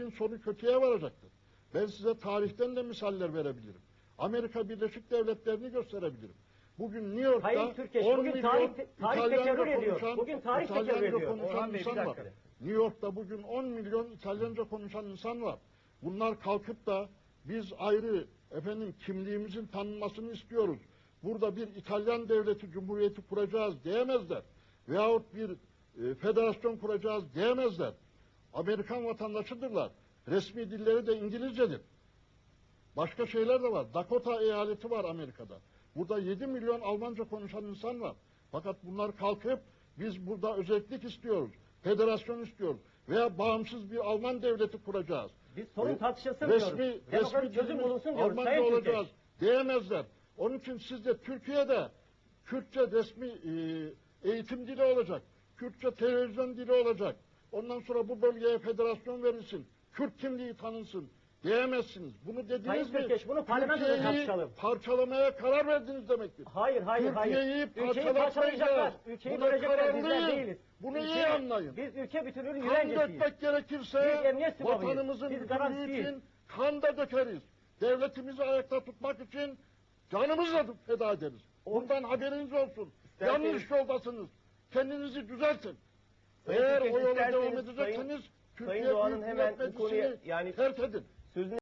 işin sonu kötüye varacaktır. Ben size tarihten de misaller verebilirim. Amerika Birleşik Devletleri'ni gösterebilirim. Bugün New York'ta Sayın Türkeş, 10 bugün milyon tarih- tarih İtalyanca konuşan, Bugün tarih İtalyanca konuşan Bey, insan var. New York'ta bugün 10 milyon İtalyanca konuşan insan var. Bunlar kalkıp da biz ayrı efendim kimliğimizin tanınmasını istiyoruz. Burada bir İtalyan devleti cumhuriyeti kuracağız diyemezler. Veyahut bir e, federasyon kuracağız diyemezler. Amerikan vatandaşıdırlar. Resmi dilleri de İngilizcedir. Başka şeyler de var. Dakota eyaleti var Amerika'da. Burada 7 milyon Almanca konuşan insan var. Fakat bunlar kalkıp biz burada özellik istiyoruz. Federasyon istiyoruz. Veya bağımsız bir Alman devleti kuracağız. Biz sorun tartışılsın diyoruz. Resmi, resmi çözüm bulunsun diyoruz. Almanca Sayın olacağız Türkeş. diyemezler. Onun için siz de Türkiye'de Kürtçe resmi e, eğitim dili olacak. Kürtçe televizyon dili olacak. Ondan sonra bu bölgeye federasyon verilsin. Kürt kimliği tanınsın diyemezsiniz. Bunu dediniz Sayın mi? Türkeş, bunu parlamentoda tartışalım. parçalamaya karar verdiniz demektir. Hayır, hayır, hayır. Ülkeyi parçalayacaklar. Ülkeyi bölecekler. Bizler değiliz. Bunu iyi Ülke- anlayın. Biz ülke bütünlüğünün Kan güvencesiyiz. dökmek gerekirse Biz vatanımızın bütünlüğü için kan da dökeriz. Devletimizi ayakta tutmak için canımızla feda ederiz. Bundan haberiniz olsun. Yanlış yoldasınız. Kendinizi düzeltin. Sayın Eğer o yola isterseniz devam Sayın- edecekseniz Sayın Türkiye Doğan'ın Büyük hemen Millet bu konuya Meclisi'ni yani terk edin. sözünü